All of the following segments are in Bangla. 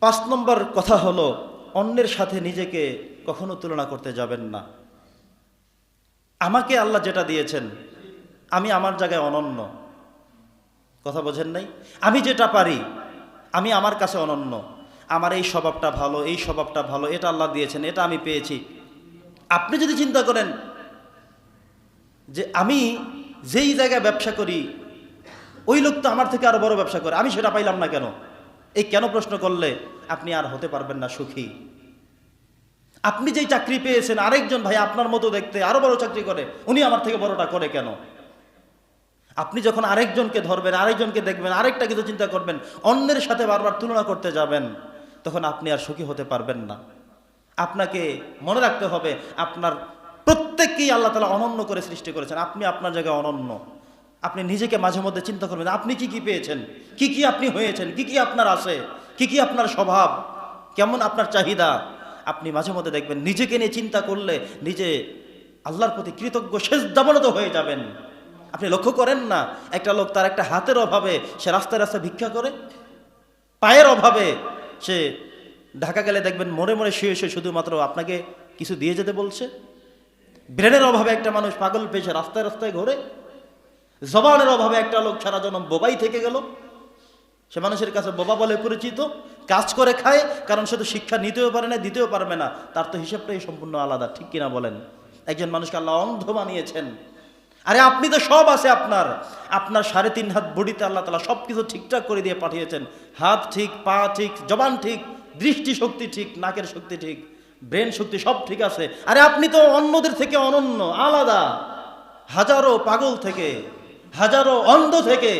পাঁচ নম্বর কথা হলো, অন্যের সাথে নিজেকে কখনো তুলনা করতে যাবেন না। আমাকে আল্লাহ যেটা দিয়েছেন, আমি আমার জায়গায় অনন্য। কথা বোঝেন নাই? আমি যেটা পারি, আমি আমার কাছে অনন্য। আমার এই স্বভাবটা ভালো, এই স্বভাবটা ভালো, এটা আল্লাহ দিয়েছেন, এটা আমি পেয়েছি। আপনি যদি চিন্তা করেন যে আমি যেই জায়গায় ব্যবসা করি, ওই লোক তো আমার থেকে আরও বড় ব্যবসা করে, আমি সেটা পাইলাম না কেন? এই কেন প্রশ্ন করলে? আপনি আর হতে পারবেন না সুখী। আপনি যেই চাকরি পেয়েছেন, আরেকজন ভাই আপনার মতো দেখতে আরও বড় চাকরি করে, উনি আমার থেকে বড়টা করে কেন? আপনি যখন আরেকজনকে ধরবেন, আরেকজনকে দেখবেন, আরেকটা কিছু চিন্তা করবেন, অন্যের সাথে বারবার তুলনা করতে যাবেন, তখন আপনি আর সুখী হতে পারবেন না। আপনাকে মনে রাখতে হবে, আপনার প্রত্যেককেই আল্লাহ তালা অনন্য করে সৃষ্টি করেছেন। আপনি আপনার জায়গায় অনন্য। আপনি নিজেকে মাঝে মধ্যে চিন্তা করবেন, আপনি কি কি পেয়েছেন? কি কি আপনি হয়েছেন? কি কি আপনার আছে? কি কি আপনার স্বভাব? কেমন আপনার চাহিদা? আপনি মাঝে মধ্যে দেখবেন, নিজেকে নিয়ে চিন্তা করলে নিজে আল্লাহর প্রতি কৃতজ্ঞ, শেষ দামনত হয়ে যাবেন। আপনি লক্ষ্য করেন না, একটা লোক তার একটা হাতের অভাবে সে রাস্তায় রাস্তায় ভিক্ষা করে, পায়ের অভাবে সে ঢাকা গেলে দেখবেন মরে মরে শুয়ে শুয়ে শুধুমাত্র আপনাকে কিছু দিয়ে যেতে বলছে। ব্রেনের অভাবে একটা মানুষ পাগল পেয়েছে, রাস্তায় রাস্তায় ঘোরে। জবানের অভাবে একটা লোক সারা জনম বোবাই থেকে গেল। সে মানুষের কাছে বোবা বলে পরিচিত, কাজ করে খায়, কারণ সে তো শিক্ষা নিতেও পারে না, দিতেও পারবে না। তার তো হিসেবটাই সম্পূর্ণ আলাদা, ঠিক কিনা বলেন? একজন মানুষকে আল্লাহ অন্ধ বানিয়েছেন। আরে আপনি তো সব আছে আপনার। আপনার সাড়ে তিন হাত বডিতে আল্লাহ তালা সব কিছু ঠিকঠাক করে দিয়ে পাঠিয়েছেন। হাত ঠিক, পা ঠিক, জবান ঠিক, দৃষ্টি শক্তি ঠিক, নাকের শক্তি ঠিক, ব্রেন শক্তি সব ঠিক আছে। আরে আপনি তো অন্যদের থেকে অনন্য, আলাদা। হাজারো পাগল থেকে, হাজারো অন্ধ থেকে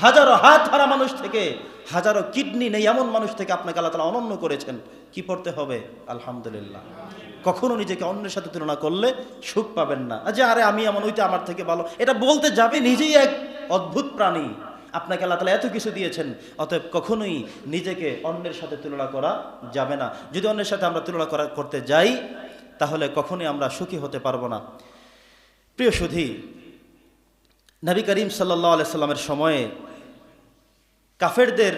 হাজারো হাত হারা মানুষ থেকে, হাজারো কিডনি নেই এমন মানুষ থেকে আপনাকে আল্লাহ তালা অনন্য করেছেন। কি পড়তে হবে? আলহামদুলিল্লাহ। কখনো নিজেকে অন্যের সাথে তুলনা করলে সুখ পাবেন না। যে আরে আমি এমন ওইটা আমার থেকে ভালো। এটা বলতে যাবে নিজেই এক অদ্ভুত প্রাণী। আপনাকে আল্লাহ তালা এত কিছু দিয়েছেন, অতএব কখনোই নিজেকে অন্যের সাথে তুলনা করা যাবে না। যদি অন্যের সাথে আমরা তুলনা করা, করতে যাই, তাহলে কখনোই আমরা সুখী হতে পারব না। প্রিয় সুধী, নবী করিম সাল্লাহ আলাইসাল্লামের সময়ে কাফেরদের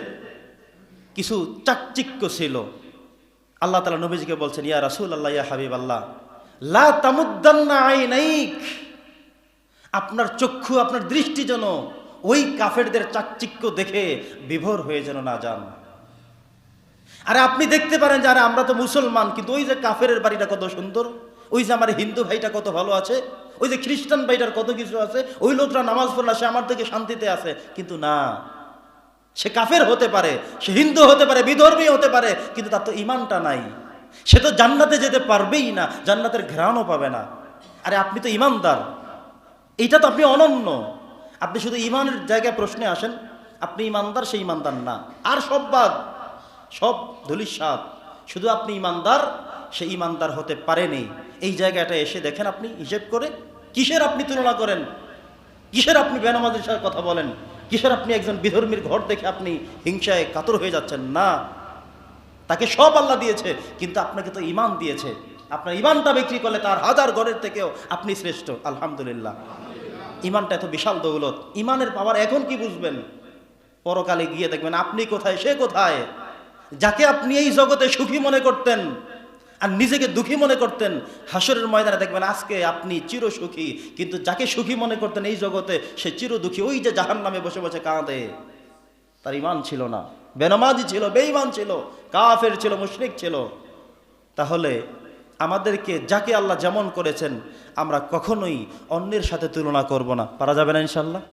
কিছু চাকচিক্য ছিল। আল্লাহ তালা নবীজিকে বলছেন, ইয়া রাসুল আল্লাহ ইয়া হাবিব আল্লাহ লা তামুদ্দান্না আপনার চক্ষু, আপনার দৃষ্টি যেন ওই কাফেরদের চাকচিক্য দেখে বিভোর হয়ে যেন না যান। আরে আপনি দেখতে পারেন যে, আরে আমরা তো মুসলমান, কিন্তু ওই যে কাফের বাড়িটা কত সুন্দর, ওই যে আমার হিন্দু ভাইটা কত ভালো আছে, ওই যে খ্রিস্টান ভাইটার কত কিছু আছে, ওই লোকটা নামাজ পড়লা সে আমার থেকে শান্তিতে আছে। কিন্তু না সে কাফের হতে পারে, সে হিন্দু হতে পারে, বিধর্মী হতে পারে, কিন্তু তার তো ইমানটা নাই। সে তো জান্নাতে যেতে পারবেই না, জান্নাতের ঘ্রাণও পাবে না। আরে আপনি তো ইমানদার এইটা তো আপনি অনন্য। আপনি শুধু ইমানের জায়গায় প্রশ্নে আসেন, আপনি ইমানদার সে ইমানদার না। আর সব বাদ, সব ধুলিস্বাদ শুধু আপনি ইমানদার সে ইমানদার হতে পারেনি। এই জায়গাটা এসে দেখেন আপনি, হিসেব করে কিসের আপনি তুলনা করেন? কিসের আপনি বেনামাজের সাথে কথা বলেন? কিসের আপনি একজন বিধর্মীর ঘর দেখে আপনি হিংসায় কাতর হয়ে যাচ্ছেন? না। তাকে সব আল্লাহ দিয়েছে, কিন্তু আপনাকে তো ইমান দিয়েছে। আপনার ইমানটা বিক্রি করলে তার হাজার ঘরের থেকেও আপনি শ্রেষ্ঠ। আলহামদুলিল্লাহ। ইমানটা এত বিশাল দৌলত। ইমানের পাওয়ার এখন কি বুঝবেন? পরকালে গিয়ে দেখবেন, আপনি কোথায়, সে কোথায়? যাকে আপনি এই জগতে সুখী মনে করতেন আর নিজেকে দুঃখী মনে করতেন, হাসরের ময়দানে দেখবেন আজকে আপনি চির সুখী কিন্তু যাকে সুখী মনে করতেন এই জগতে, সে চির দুঃখী ওই যে জাহান নামে বসে বসে কাঁদে। তার ইমান ছিল না। বেনামাজি ছিল, বেঈমান ছিল, কাফের ছিল, মুশরিক ছিল। তাহলে আমাদেরকে যাকে আল্লাহ যেমন করেছেন, আমরা কখনোই অন্যের সাথে তুলনা করব না। পারা যাবে না ইনশাল্লাহ